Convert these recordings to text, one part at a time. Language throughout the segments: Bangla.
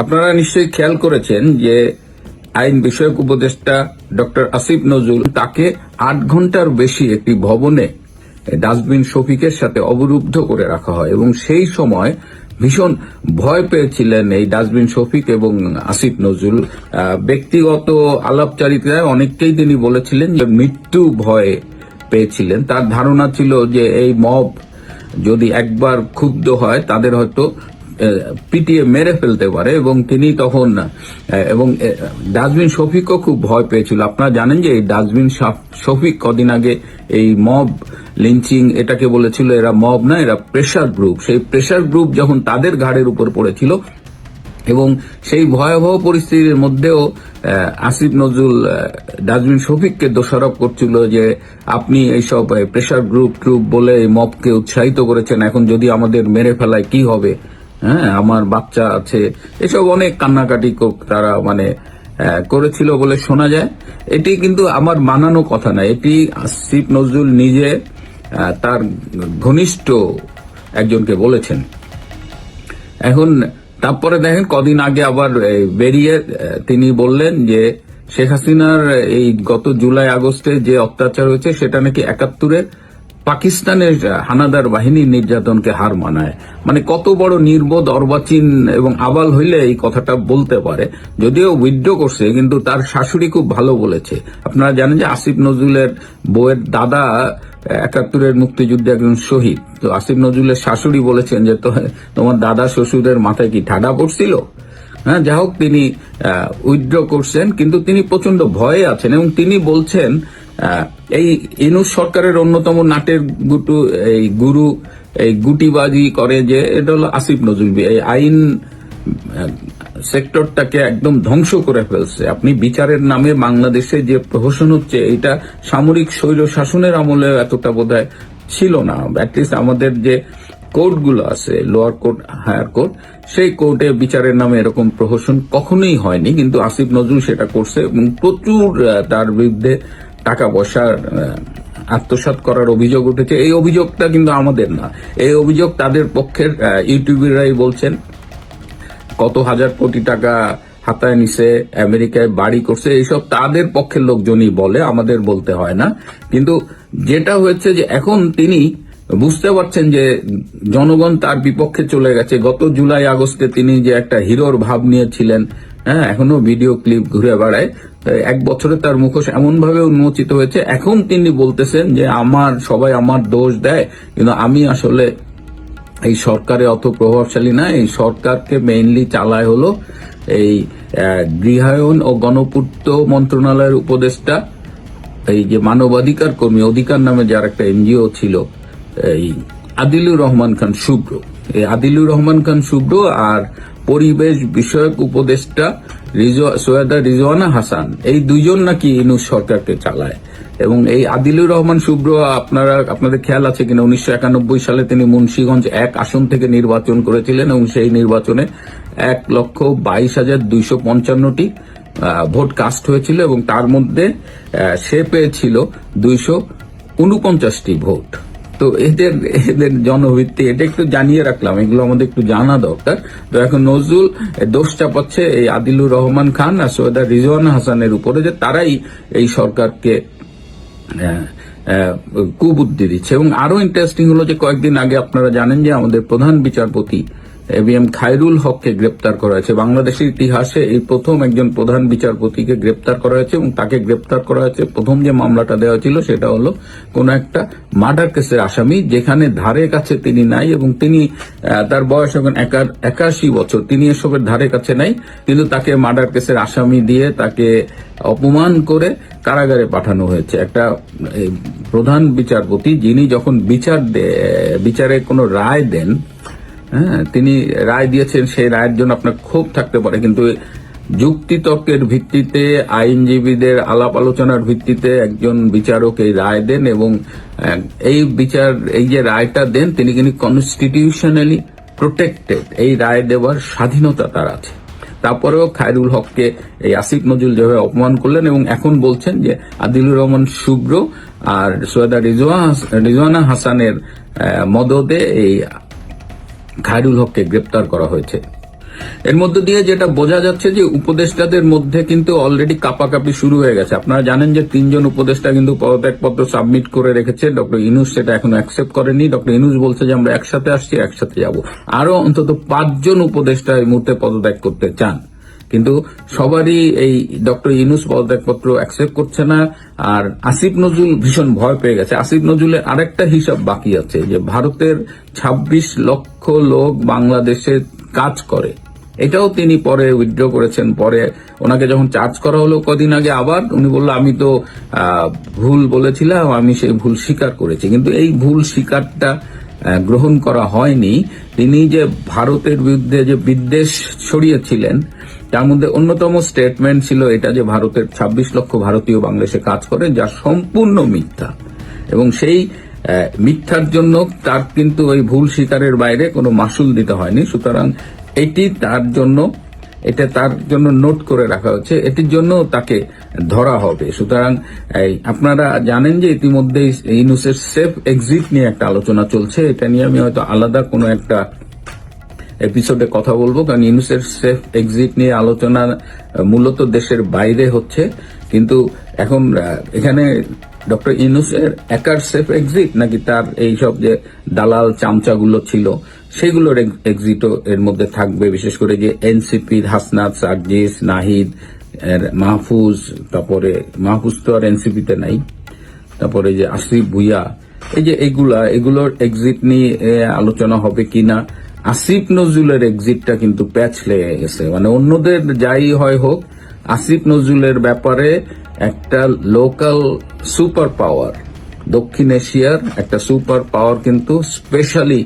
আপনারা নিশ্চয়ই খেয়াল করেছেন যে আইন বিষয়ক উপদেষ্টা ডক্টর আসিফ নজরুল তাকে আট ঘণ্টার বেশি একটি ভবনে ডাস্টবিন শফিকের সাথে অবরুদ্ধ করে রাখা হয় এবং সেই সময় ভীষণ ভয় পেয়েছিলেন এই ডাস্টবিন শফিক এবং আসিফ নজরুল। ব্যক্তিগত আলাপচারিতায় অনেককেই তিনি বলেছিলেন যে মৃত্যু ভয়ে পেয়েছিলেন। তার ধারণা ছিল যে এই মব যদি একবার ক্ষুব্ধ হয়, তাদের হয়তো পিটিয়ে মেরে ফেলতে পারে এবং তিনি তখন এবং ডাস্টবিন শফিকও খুব ভয় পেয়েছিল। আপনারা জানেন যে এই ডাস্টবিন শাফ- শফিক কদিন আগে এই মব লিঞ্চিং এটাকে বলেছিল, এরা মব না, এরা প্রেশার গ্রুপ। সেই প্রেশার গ্রুপ যখন তাদের ঘাড়ের উপর পড়েছিল এবং সেই ভয়াবহ পরিস্থিতির মধ্যেও আসিফ নজরুল ডাস্টবিন শফিককে দোষারোপ করছিল যে আপনি এইসব প্রেশার গ্রুপ ট্রুপ বলে মবকে উৎসাহিত করেছেন, এখন যদি আমাদের মেরে ফেলায় কি হবে? হ্যাঁ আমার বাচ্চা আছে। এসব অনেক কান্নাকাটি তারা মানে করেছিল বলে শোনা যায়। এটি কিন্তু আমার মানানো কথা না। এটি আসিফ নজরুল নিজে তার ঘনিষ্ঠ একজনকে বলেছেন। এখন তারপরে দেখেন কদিন আগে আবার বেরিয়ে তিনি বললেন যে, শেখ হাসিনার এই গত জুলাই আগস্টে যে অত্যাচার হয়েছে, সেটা নাকি একাত্তরের পাকিস্তানের হানাদার বাহিনী নির্যাতনকে হার মানায়। মানে কত বড় নির্বোধ অর্বাচীন এবং আবাল হইলে এই কথাটা বলতে পারে। যদিও উইথড্র করছে, কিন্তু তার শাশুড়ি খুব ভালো বলেছে। আপনারা জানেন যে আসিফ নজরুলের বউয়ের দাদা, একাত্তরের মুক্তিযুদ্ধে একজন শহীদ। তো আসিফ নজরুলের শাশুড়ি বলেছেন যে তোমার দাদা শ্বশুরের মাথায় কি ঠাডা পড়ছিল? হ্যাঁ যাই হোক, তিনি উইথড্র করছেন, কিন্তু তিনি প্রচণ্ড ভয়ে আছেন এবং তিনি বলছেন এই ইনুস সরকারের অন্যতম নাটের গুটু, এই গুরু, এই গুটিবাজি করে যে, এটা হলো আসিফ নজরুল এই আইন সেক্টরটাকে একদম ধ্বংস করে ফেলছে। আপনি বিচারের নামে বাংলাদেশে যে প্রহসন হচ্ছে, এটা সামরিক স্বৈর শাসনের আমলে এতটা বোধ ছিল না। অ্যাটলিস্ট আমাদের যে কোর্টগুলো আছে লোয়ার কোর্ট হায়ার কোর্ট সেই কোর্টে বিচারের নামে এরকম প্রহসন কখনোই হয়নি কিন্তু আসিফ নজরুল সেটা করছে এবং প্রচুর তার বিরুদ্ধে টাকা পয়সার আহ, আত্মসাৎ করার অভিযোগ উঠেছে। এই অভিযোগটা কিন্তু আমাদের না। এই অভিযোগ তাদের পক্ষের আহ, ইউটিউবাররাই বলছেন কত হাজার কোটি টাকা হাতায় নিছে আমেরিকায় বাড়ি করছে এইসব তাদের পক্ষের লোকজনই বলে আমাদের বলতে হয় না। কিন্তু যেটা হয়েছে যে এখন তিনি বুঝতে পারছেন যে জনগণ তার বিপক্ষে চলে গেছে। গত জুলাই, আগস্টে তিনি যে একটা হিরোর ভাব নিয়েছিলেন হ্যাঁ এখনও ভিডিও ক্লিপ ঘুরে বেড়ায় এক বছরে তার মুখোশ এমন ভাবে উন্মোচিত হয়েছে। এখন তিনি বলতেছেন যে আমার, সবাই আমার দোষ দেয়, কিন্তু আমি আসলে এই সরকারে অত প্রভাবশালী না। এই সরকারকে মেইনলি চালায় হলো এই গৃহায়ন ও গণপূর্ত মন্ত্রণালয়ের উপদেষ্টা, এই যে মানবাধিকার কর্মী, অধিকার নামে যার একটা এনজিও ছিল। এই আদিলুর রহমান খান শুভ্র। এই আদিলুর রহমান খান শুভ্র আর পরিবেশ বিষয়ক উপদেষ্টা সৈয়দা রিজওয়ানা হাসান। এই দুইজন নাকি ইনুস সরকারকে চালায়। এবং এই আদিলুর রহমান শুভ্র, আপনারা, আপনাদের খেয়াল আছে কিনা? উনিশশো একানব্বই সালে তিনি মুন্সীগঞ্জ এক আসন থেকে নির্বাচন করেছিলেন এবং সেই নির্বাচনে এক লক্ষ বাইশ হাজার দুইশো পঞ্চান্নটি ভোট কাস্ট হয়েছিল এবং তার মধ্যে সে পেয়েছিল দুইশো উনপঞ্চাশটি ভোট। তো এদের এদের জনভিত্তি, এটা একটু জানিয়ে রাখলাম, এগুলো আমাদের একটু জানা দরকার। তো এখন নজরুল দোষ চাপাচ্ছে এই আদিলুর রহমান খান আর সৈয়দা রিজওয়ান হাসানের উপরে যে তারাই এই সরকারকে কুবুদ্ধি দিচ্ছে। এবং আরও ইন্টারেস্টিং হলো যে কয়েকদিন আগে আপনারা জানেন যে আমাদের প্রধান বিচারপতি এ বি এম খায়রুল হককে গ্রেপ্তার করা হয়েছে। বাংলাদেশের ইতিহাসে এই প্রথম একজন প্রধান বিচারপতিকে গ্রেপ্তার করা হয়েছে এবং তাকে গ্রেপ্তার করা হয়েছে। প্রথম যে মামলাটা দেওয়া ছিল সেটা হলো কোন একটা মার্ডার কেসের আসামি যেখানে ধারে কাছে তিনি নাই এবং তিনি তার বয়স এখন একা- একাশি বছর। তিনি এসবের ধারে কাছে নাই, কিন্তু তাকে মার্ডার কেসের আসামি দিয়ে তাকে অপমান করে কারাগারে পাঠানো হয়েছে। একটা প্রধান বিচারপতি যিনি যখন বিচার বিচারে কোনো রায় দেন হ্যাঁ তিনি রায় দিয়েছেন, সেই রায়ের জন্য আপনার ক্ষোভ থাকতে পারে, কিন্তু যুক্তিতর্কের ভিত্তিতে, আইনজীবীদের আলাপ আলোচনার ভিত্তিতে একজন বিচারক এই রায় দেন এবং এই বিচার, এই যে রায়টা দেন, তিনি কিন্তু কনস্টিটিউশনালি প্রোটেক্টেড এই রায় দেওয়ার স্বাধীনতা তার আছে। তারপরেও খায়রুল হককে এই আসিফ নজরুল যেভাবে অপমান করলেন এবং এখন বলছেন যে আদিলুর রহমান শুভ্র আর সৈয়দা রিজওয়া- রিজওয়ানা হাসানের মদদে এই খায়রুল হককে গ্রেপ্তার করা হয়েছে। এর মধ্য দিয়ে যেটা বোঝা যাচ্ছে যে উপদেষ্টাদের মধ্যে কিন্তু অলরেডি কাপাকাপি শুরু হয়ে গেছে। আপনারা জানেন যে তিনজন উপদেষ্টা কিন্তু পদত্যাগপত্র সাবমিট করে রেখেছে। ডক্টর ইনুস সেটা এখনও অ্যাকসেপ্ট করেনি। ডক্টর ইনুস বলছে যে আমরা একসাথে আসছি, একসাথে যাব। আরও অন্তত পাঁচজন উপদেষ্টা এই মুহূর্তে পদত্যাগ করতে চান। কিন্তু সবারই এই ডক্টর ইনুস পদত্যাগপত্র অ্যাকসেপ্ট করছে না, আর আসিফ নজরুল ভীষণ ভয় পেয়ে গেছে। আসিফ নজরুলের আরেকটা হিসাব বাকি আছে, যে ভারতের ২৬ লক্ষ লোক বাংলাদেশে কাজ করে। এটাও তিনি পরে উইথড্র করেছেন, পরে ওনাকে যখন চার্জ করা হলো কদিন আগে আবার, উনি বলল, আমি তো ভুল বলেছিলাম, আমি সেই ভুল স্বীকার করেছি। কিন্তু এই ভুল স্বীকারটা গ্রহণ করা হয়নি। তিনি যে ভারতের বিরুদ্ধে যে বিদ্বেষ ছড়িয়েছিলেন তার মধ্যে অন্যতম স্টেটমেন্ট ছিল এটা যে ভারতের ২৬ লক্ষ ভারতীয় বাংলাদেশে কাজ করে, যা সম্পূর্ণ মিথ্যা। এবং সেই মিথ্যার জন্য তার কিন্তু ওই ভুল স্বীকারের বাইরে কোনো মাসুল দিতে হয়নি। সুতরাং এটি তার জন্য, এটা তার জন্য নোট করে রাখা হচ্ছে, এটির জন্য তাকে ধরা হবে। সুতরাং আপনারা জানেন যে ইতিমধ্যে ইনুসের সেফ এক্সিট নিয়ে একটা আলোচনা চলছে। এটা নিয়ে আমি হয়তো আলাদা কোনো একটা এপিসোডে কথা বলব, কারণ ইউনুসের সেফ এক্সিট নিয়ে আলোচনা মূলত দেশের বাইরে হচ্ছে। কিন্তু এখন এখানে ডক্টর ইউনুসের একার সেফ এক্সিট নাকি তার এই সব যে দালাল চামচাগুলো ছিল, সেগুলোর এক্সিটও এর মধ্যে থাকবে। বিশেষ করে যে এনসিপির হাসনাত, সার্জিস, নাহিদ মাহফুজ, তারপরে মাহফুজ তো আর এনসিপিতে নাই। তারপরে যে আসিফ ভুইয়া, এই যে এগুলা, এগুলোর এক্সিট নিয়ে আলোচনা হবে কিনা আসিফ নজরুলের এক্সিটটা কিন্তু প্যাচ লেগে গেছে। মানে অন্যদের যাই হয় হোক, আসিফ নজরুলের ব্যাপারে একটা লোকাল সুপার পাওয়ার দক্ষিণ এশিয়ার একটা সুপার পাওয়ার কিন্তু স্পেশালি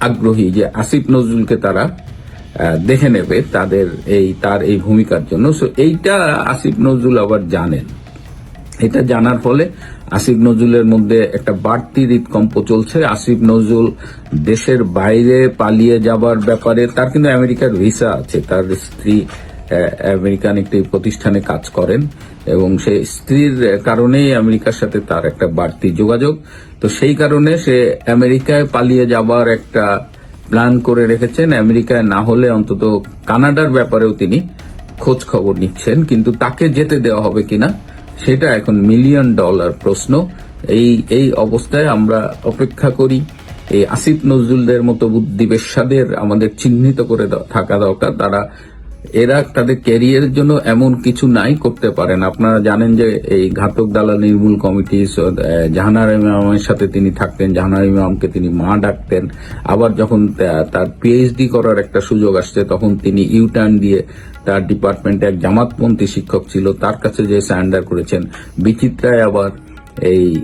আগ্রহী যে আসিফ নজরুলকে তারা দেখে নেবে তাদের এই, তার এই ভূমিকার জন্য। সো এইটা আসিফ নজরুল আবার জানেন। এটা জানার ফলে আসিফ নজরুলের মধ্যে একটা বাড়তি হৃদকম্প চলছে। আসিফ নজরুল দেশের বাইরে পালিয়ে যাবার ব্যাপারে তার কিন্তু আমেরিকার ভিসা আছে। তার স্ত্রী আমেরিকান একটি প্রতিষ্ঠানে কাজ করেন এবং সেই স্ত্রীর কারণেই আমেরিকার সাথে তার একটা বাড়তি যোগাযোগ। তো সেই কারণে সে আমেরিকায় পালিয়ে যাবার একটা প্ল্যান করে রেখেছেন। আমেরিকায় না হলে অন্তত কানাডার ব্যাপারেও তিনি খোঁজ খবর নিচ্ছেন। কিন্তু তাকে যেতে দেওয়া হবে কিনা সেটা এখন মিলিয়ন ডলার প্রশ্ন। এই এই অবস্থায় আমরা অপেক্ষা করি। এই আসিফ নজরুলদের মতো বুদ্ধিবেশাদের আমাদের চিহ্নিত করে থাকা দরকার। তারা এরা তাদের ক্যারিয়ারের জন্য এমন কিছু নাই করতে পারেন। আপনারা জানেন যে এই ঘাতক দালাল নির্মূল কমিটি জাহানার ইমামের সাথে তিনি থাকতেন, জাহানার ইমামকে তিনি মা ডাকতেন। আবার যখন তার পিএইচডি করার একটা সুযোগ আসছে, তখন তিনি ইউটার্ন দিয়ে তার ডিপার্টমেন্টে এক জামাতপন্থী শিক্ষক ছিল, তার কাছে যে স্যান্ডার করেছেন। বিচিত্রায় আবার এই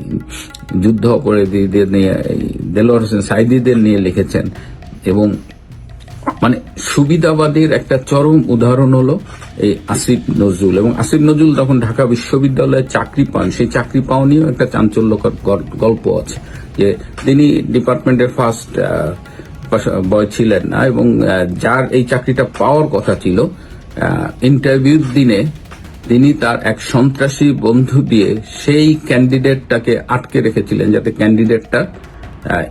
যুদ্ধ অপরাধীদের নিয়ে দেলোয়ার হোসেন সাইদিদের নিয়ে লিখেছেন। এবং মানে সুবিধাবাদীর একটা চরম উদাহরণ হলো এই আসিফ নজরুল। এবং আসিফ নজরুল তখন ঢাকা বিশ্ববিদ্যালয়ে চাকরি পান, সেই চাকরি পাওয়া নিয়েও একটা চাঞ্চল্যকর গল- গল্প আছে যে তিনি ডিপার্টমেন্টের ফার্স্ট বয় ছিলেন না এবং যার এই চাকরিটা পাওয়ার কথা ছিল ইন্টারভিউর দিনে তিনি তার এক সন্ত্রাসী বন্ধু দিয়ে সেই ক্যান্ডিডেটটাকে আটকে রেখেছিলেন যাতে ক্যান্ডিডেটটা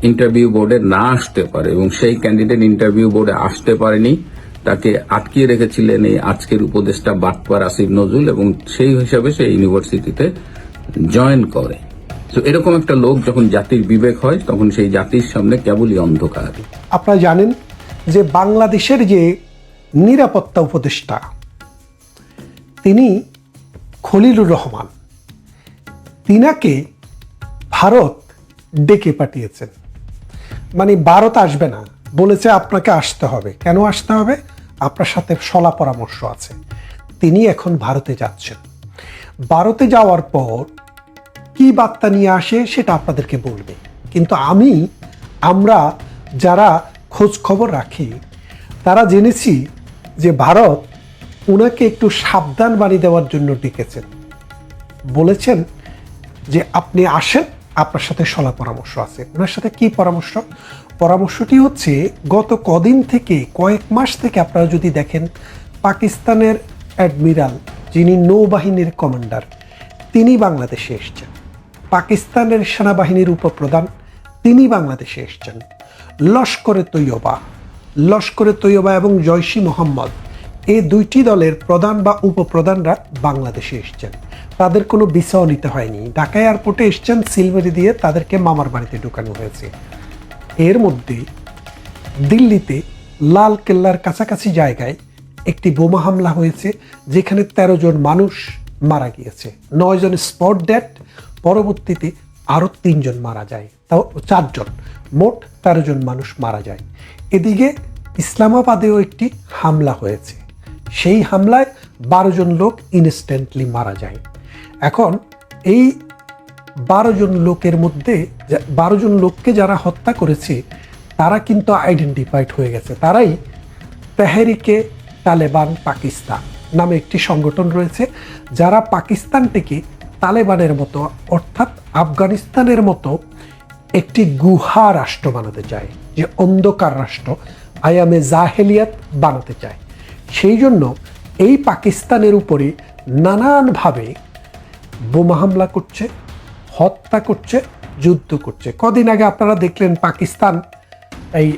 ইন্টারভিউ বোর্ডে না আসতে পারে এবং সেই ক্যান্ডিডেট ইন্টারভিউ বোর্ডে আসতে পারেনি। তাকে আটকিয়ে রেখেছিলেন এই আজকের উপদেষ্টা বাটপার আসিফ নজরুল এবং সেই হিসাবে সে ইউনিভার্সিটিতে জয়েন করে। তো এরকম একটা লোক যখন জাতির বিবেক হয়, তখন সেই জাতির সামনে কেবলই অন্ধকার। আপনারা জানেন যে বাংলাদেশের যে নিরাপত্তা উপদেষ্টা, তিনি খলিলুর রহমান। তিনাকে ভারত ডেকে পাঠিয়েছেন। মানে ভারত আসবে না, বলেছে আপনাকে আসতে হবে। কেন আসতে হবে? আপনার সাথে সলা পরামর্শ আছে। তিনি এখন ভারতে যাচ্ছেন। ভারতে যাওয়ার পর কি বার্তা নিয়ে আসে সেটা আপনাদেরকে বলবে। কিন্তু আমি, আমরা যারা খোঁজ খবর রাখি, তারা জেনেছি যে ভারত ওনাকে একটু সাবধান বাণী দেওয়ার জন্য ডেকেছেন। বলেছেন যে আপনি আসেন আপনার সাথে সলা পরামর্শ আছে। ওনার সাথে কি পরামর্শ? পরামর্শটি হচ্ছে, গত কদিন থেকে, কয়েক মাস থেকে আপনারা যদি দেখেন, পাকিস্তানের অ্যাডমিরাল, যিনি নৌবাহিনীর কমান্ডার, তিনি বাংলাদেশে এসছেন। পাকিস্তানের সেনাবাহিনীর উপপ্রধান, তিনি বাংলাদেশে এসছেন। লস্করে তৈয়বা লস্করে তৈয়বা এবং জয়সি মোহাম্মদ এই দুইটি দলের প্রধান বা উপপ্রধানরা বাংলাদেশে এসছেন। তাদের কোনো ভিসাও নিতে হয়নি। ঢাকা এয়ারপোর্টে এসছেন সিলভারি দিয়ে তাদেরকে মামার বাড়িতে ঢুকানো হয়েছে। এর মধ্যে দিল্লিতে লাল কেল্লার কাছাকাছি জায়গায় একটি বোমা হামলা হয়েছে, যেখানে ১৩ জন মানুষ মারা গিয়েছে। নয় জন স্পট ডেট পরবর্তীতে আরও তিনজন মারা যায়। তাও চারজন মোট তেরো জন মানুষ মারা যায়। এদিকে ইসলামাবাদেও একটি হামলা হয়েছে। সেই হামলায় বারো জন লোক ইনস্ট্যান্টলি মারা যায়। এখন এই বারো জন লোকের মধ্যে বারো জন লোককে যারা হত্যা করেছে, তারা কিন্তু আইডেন্টিফাইড হয়ে গেছে। তারাই তেহরিকে তালেবান পাকিস্তান নামে একটি সংগঠন রয়েছে, যারা পাকিস্তান থেকে তালেবানের মতো, অর্থাৎ আফগানিস্তানের মতো একটি গুহা রাষ্ট্র বানাতে চায়, যে অন্ধকার রাষ্ট্র আয়ামে জাহেলিয়াত বানাতে চায়। সেই জন্য এই পাকিস্তানের উপরে নানানভাবে বোমা হামলা করছে, হত্যা করছে, যুদ্ধ করছে। কদিন আগে আপনারা দেখলেন পাকিস্তান এই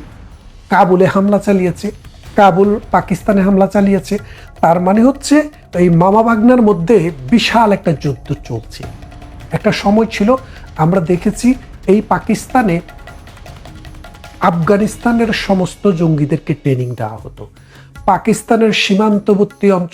কাবুলে হামলা চালিয়েছে, কাবুল পাকিস্তানে হামলা চালিয়েছে। তার মানে হচ্ছে এই মামা বাগনার মধ্যে বিশাল একটা যুদ্ধ চলছে। একটা সময় ছিল, আমরা দেখেছি এই পাকিস্তানে আফগানিস্তানের সমস্ত জঙ্গিদেরকে ট্রেনিং দেওয়া হতো। পাকিস্তানের সীমান্তবর্তী অঞ্চল